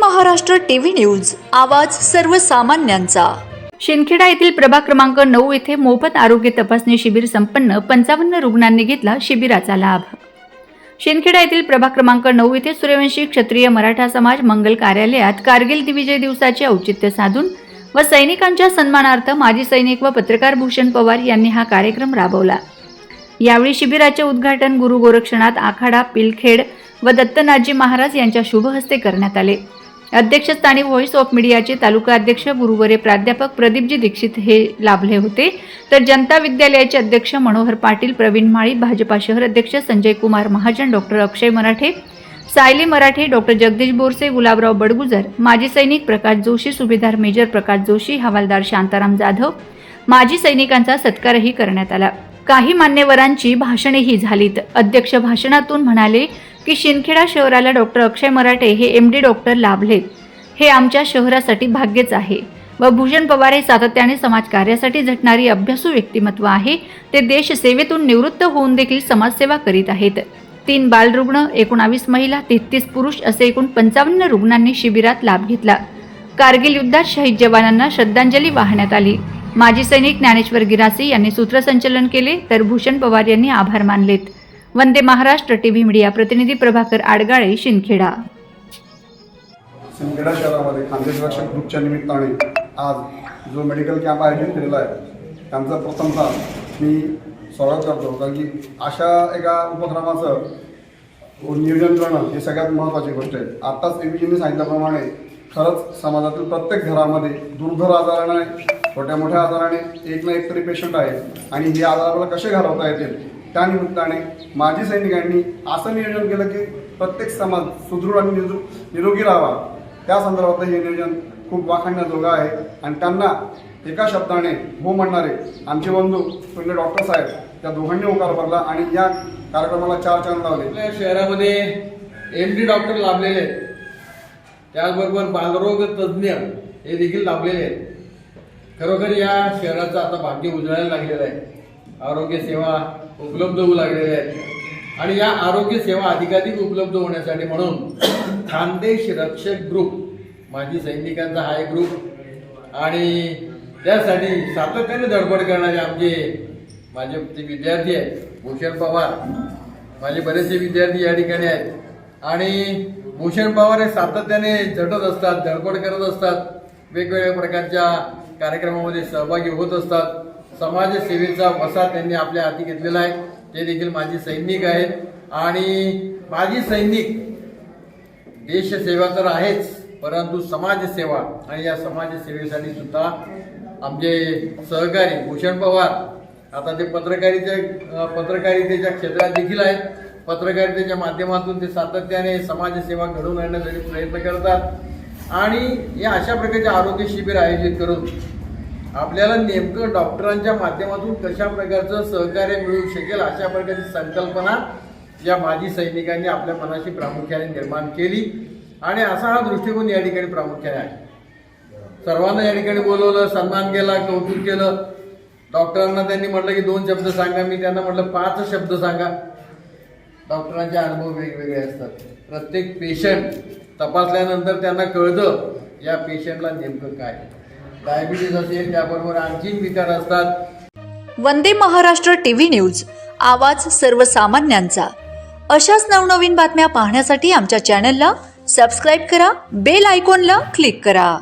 Maharashtra TV news आवाज सर्वसामान्यांचा. शिंदखेडा येथील प्रभाग क्रमांक नऊ येथे मोफत आरोग्य तपासणी शिबिर संपन्न पंचावन्न रुग्णांनी घेतला शिबिराचा लाभ. शिंदखेडा येथील प्रभाग क्रमांक नऊ येथे सूर्यवंशी क्षत्रिय मराठा समाज मंगल कार्यालयात कारगिल दिविजय दिवसाचे औचित्य साधून व सैनिकांच्या सन्मानार्थ माजी सैनिक व पत्रकार भूषण पवार यांनी हा कार्यक्रम राबवला. यावेळी शिबिराचे उद्घाटन गुरु गोरक्षनाथ आखाडा पिलखेड व दत्तनाथजी महाराज यांच्या शुभ हस्ते करण्यात आले. अध्यक्षस्थानी व्हॉइस ऑफ मीडियाचे तालुका अध्यक्ष गुरुवरे प्राध्यापक प्रदीपजी दीक्षित हे लाभले होते. तर जनता विद्यालयाचे अध्यक्ष मनोहर पाटील प्रवीण माळी भाजपा शहर अध्यक्ष संजय कुमार महाजन डॉक्टर अक्षय मराठे सायली मराठे डॉक्टर जगदीश बोरसे गुलाबराव बडगुजर माजी सैनिक प्रकाश जोशी सुभेदार मेजर प्रकाश जोशी हवालदार शांताराम जाधव माजी सैनिकांचा सत्कारही करण्यात आला. काही मान्यवरांची भाषणेही झालीत. अध्यक्ष भाषणातून म्हणाले की शिंदखेडा शहराला डॉक्टर अक्षय मराठे हे एम डी डॉक्टर लाभलेत हे आमच्या शहरासाठी भाग्यच आहे. व भूषण पवार हे सातत्याने समाजकार्यासाठी झटणारी अभ्यासू व्यक्तिमत्व आहे. ते देशसेवेतून निवृत्त होऊन देखील समाजसेवा करीत आहेत. तीन बालरुग्ण एकोणावीस महिला तेहतीस पुरुष असे एकूण पंचावन्न रुग्णांनी शिबिरात लाभ घेतला. कारगिल युद्धात शहीद जवानांना श्रद्धांजली वाहण्यात आली. माजी सैनिक ज्ञानेश्वर गिरासी यांनी सूत्रसंचलन केले तर भूषण पवार यांनी आभार मानलेत. वंदे महाराष्ट्र टीव्ही मीडिया प्रतिनिधी प्रभाकर आडगाळे शिंदखेडा. सिंदखेडा शहरामध्ये खानदेश रक्षक ग्रुपच्या निमित्ताने आज जो मेडिकल कॅम्प आयोजित केलेला आहे त्यांचा प्रथमतः मी स्वागत करतो. कारण की अशा एका उपक्रमाचं नियोजन करणं ही सगळ्यात महत्त्वाची गोष्ट आहे. आत्ताच एबीजीने सांगितल्याप्रमाणे खरंच समाजातील प्रत्येक घरामध्ये दुर्धर आजाराने छोट्या मोठ्या आजाराने एक ना एक तरी पेशंट आहे आणि हे आजार आपल्याला कसे घालवता येतील त्या निमित्ताने माजी सैनिकांनी असं नियोजन केलं की प्रत्येक समाज सुदृढ आणि निरो- निरोगी राहावा. त्या संदर्भातलं हे नियोजन खूप वाखाणण्याजोगं आहे. आणि त्यांना एका शब्दाने हो म्हणणारे आमचे बंधू पहिले डॉक्टर साहेब त्या दोघांनी होकार भरला आणि या कार्यक्रमाला चार चांद लावले. शहरामध्ये एम डी डॉक्टर लाभलेले आहेत. त्याचबरोबर बालरोग तज्ज्ञ हे देखील लाभलेले आहेत. खरोखर या शहराचं आता भाग्य उजळायला लागलेलं आहे. आरोग्य सेवा उपलब्ध होऊ लागलेल्या आहेत. आणि या आरोग्य सेवा अधिकाधिक उपलब्ध होण्यासाठी म्हणून खानदेश रक्षक ग्रुप माजी सैनिकांचा हा एक ग्रुप आणि त्यासाठी सातत्याने धडपड करणारे आमचे माझे जे विद्यार्थी आहेत भूषण पवार माझे बरेचसे विद्यार्थी या ठिकाणी आहेत. आणि भूषण पवार हे सातत्याने झटत असतात धडपड करत असतात वेगवेगळ्या प्रकारच्या कार्यक्रमामध्ये सहभागी होत असतात. समाजसेवेचा वसा त्यांनी आपल्या हाती घेतलेला आहे. ते देखील माझी सैनिक आहेत. आणि माझी सैनिक देशसेवा तर आहेच परंतु समाजसेवा आणि या समाजसेवेसाठी सुद्धा आमचे सहकारी भूषण पवार आता ते पत्रकारितेच्या पत्रकारितेच्या क्षेत्रात देखील आहेत. पत्रकारितेच्या माध्यमातून ते सातत्याने समाजसेवा घडवून आणण्यासाठी प्रयत्न करतात. आणि या अशा प्रकारचे आरोग्य शिबिर आयोजित करून आपल्याला नेमकं डॉक्टरांच्या माध्यमातून कशा प्रकारचं सहकार्य मिळू शकेल अशा प्रकारची संकल्पना या माजी सैनिकांनी आपल्या मनाशी प्रामुख्याने निर्माण केली. आणि असा हा दृष्टिकोन या ठिकाणी प्रामुख्याने आहे. सर्वांना या ठिकाणी बोलवलं सन्मान केला कौतुक केलं. डॉक्टरांना त्यांनी म्हटलं की दोन शब्द सांगा मी त्यांना म्हटलं पाच शब्द सांगा. डॉक्टरांचे अनुभव वेगवेगळे असतात. प्रत्येक पेशंट तपासल्यानंतर त्यांना कळतं या पेशंटला नेमकं काय डायबिटीस असेल त्याबरोबर आणखीन विकार असतात. वंदे महाराष्ट्र टीव्ही न्यूज आवाज सर्वसामान्यांचा. अशाच नवनवीन बातम्या पाहण्यासाठी आमच्या चॅनलला सबस्क्राईब करा बेल आयकॉनला क्लिक करा.